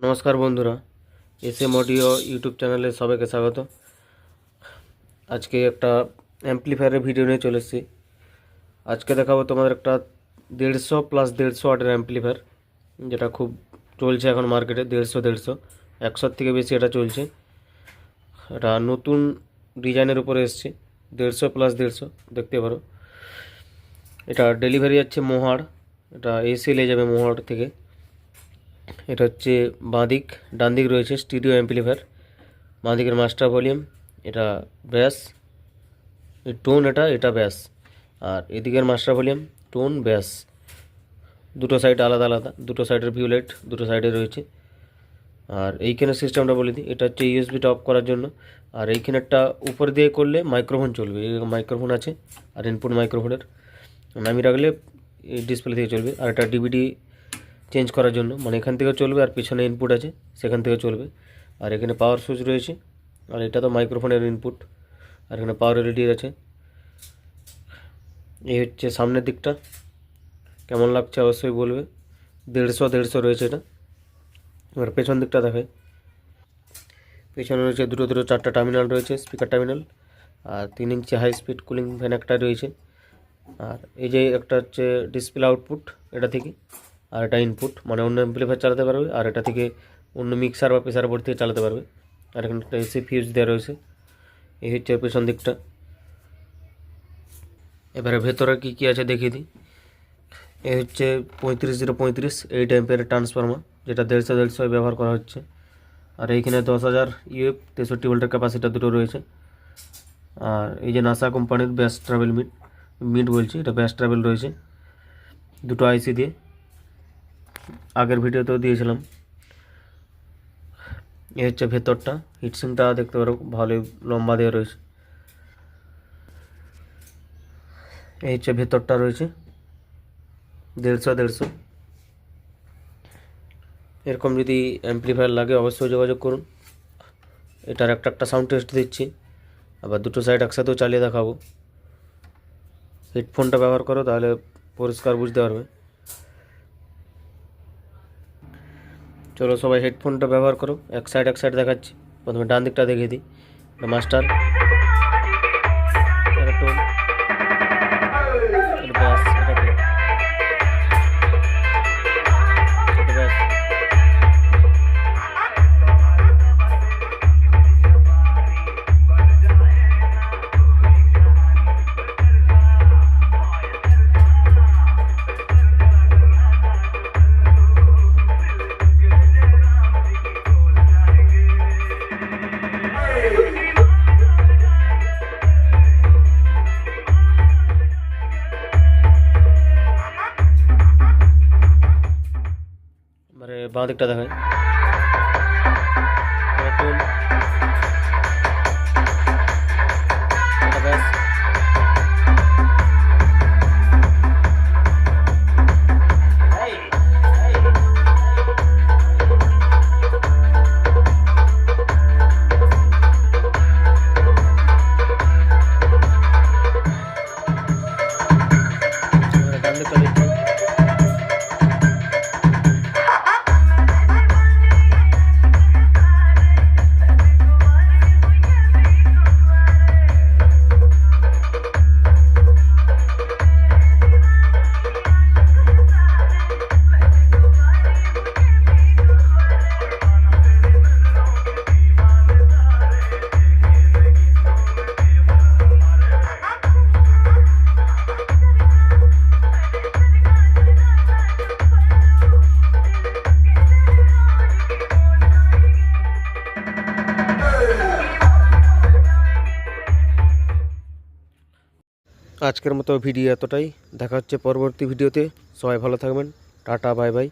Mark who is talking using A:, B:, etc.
A: নমস্কার বন্ধুরা S M audio YouTube চ্যানেলে সবাইকে স্বাগত। আজকে একটা অ্যাম্পলিফায়ারের ভিডিও নিয়ে চলে এসেছি। আজকে দেখাবো তোমাদের একটা দেড়শো প্লাস দেড়শো ওয়াটের অ্যাম্পলিফায়ার, যেটা খুব চলছে এখন মার্কেটে, দেড়শো দেড়শো। একশোর থেকে বেশি এটা চলছে। এটা নতুন ডিজাইনের উপরে এসছে, দেড়শো প্লাস দেড়শো, দেখতে পারো। এটা ডেলিভারি যাচ্ছে মোহাড় এটা এসে নিয়ে যাবে মোহাড় থেকে। এটা হচ্ছে বাঁদিক ডান দিক রয়েছে স্টুডিও অ্যাম্পলিফায়ার। বাঁদিকের মাস্টার ভলিউম, এটা ব্যাস। টোন এটা এটা ব্যাস। আর এদিকের মাস্টার ভলিউম, টোন ব্যাস। দুটো সাইড আলাদা আলাদা, দুটো সাইডের ভিউলেট দুটো সাইডে রয়েছে। আর এইখানে সিস্টেমটা বলে দিই, এটা হচ্ছে ইউএসবিটা অফ করার জন্য। আর এইখানেরটা উপর দিয়ে করলে মাইক্রোফোন চলবে মাইক্রোফোন আছে, আর ইনপুট মাইক্রোফোনের নামিয়ে রাখলে ডিসপ্লে থেকে চলবে। আর এটা ডিভিডি চেঞ্জ করার জন্য। মানে এখান থেকে চলবে আর পিছনে ইনপুট আছে, সেখান থেকে চলবে। আর এখানে পাওয়ার সুইচ রয়েছে, আর এটা তো মাইক্রোফোনের ইনপুট আর এখানে পাওয়ার এলইডি আছে। এই হচ্ছে সামনের দিকটা, কেমন লাগছে অবশ্যই বলবে। দেড়শো দেড়শো রয়েছে এটা। এবার পেছন দিকটা দেখায় পেছনে রয়েছে দুটো দুটো চারটা টার্মিনাল রয়েছে স্পিকার টার্মিনাল আর তিন ইঞ্চি হাই স্পিড কুলিং ফ্যান একটা রয়েছে। আর এই যে একটা হচ্ছে ডিসপ্লে আউটপুট এটা থেকে। আর এটা ইনপুট মানে অন্য অ্যাম্পলিফায়ার চালাতে পারবে, আর এটা থেকে অন্য মিক্সার বা প্রেসার বোর্ড থেকে চালাতে পারবে। আর এখানে একটা এসি ফিউজ দেওয়া রয়েছে, এই হচ্ছে পেছন দিকটা। এবারে ভেতরে কী কী আছে দেখিয়ে দিই। এই হচ্ছে পঁয়ত্রিশ জিরো পঁয়ত্রিশ এইট অ্যাম্পিয়ারের ট্রান্সফর্মার যেটা দেড়শো দেড়শো ব্যবহার করা হচ্ছে। আর এইখানে দশ হাজার ইউএফ তেষট্টি ভোল্টের ক্যাপাসিটা দুটো রয়েছে। আর এই যে নাসা কোম্পানির ব্যাস ট্রাভেল মিট মিট বলছি, এটা ব্যাস ট্রাভেল রয়েছে। দুটো আইসি দিয়ে। আগের ভিডিওতেও দিয়েছিলাম। এই হচ্ছে ভেতরটা। হিটসিংটা দেখতে পারো, ভালোই লম্বা দেওয়া রয়েছে। এই হচ্ছে ভেতরটা রয়েছে। দেড়শো দেড়শো। এরকম যদি অ্যাম্পলিফায়ার লাগে, অবশ্যই যোগাযোগ করুন। এটার একটা একটা সাউন্ড টেস্ট দিচ্ছি। আবার দুটো সাইড একসাথেও চালিয়ে দেখাবো। হেডফোনটা ব্যবহার করো, তাহলে পরিষ্কার বুঝতে পারবে। চলো সবাই হেডফোনটা ব্যবহার করো। এক সাইড এক সাইড দেখাচ্ছি। প্রথমে ডান দিকটা দেখিয়ে দিই। মাস্টার এবারে বাঁ দিকটা দেখায় এটা টোন এটা ব্যাস এবারে ডান আজকের মতো ভিডিও এতটাই। দেখা হচ্ছে পরবর্তী ভিডিওতে। সবাই ভালো থাকবেন। Tata bye bye.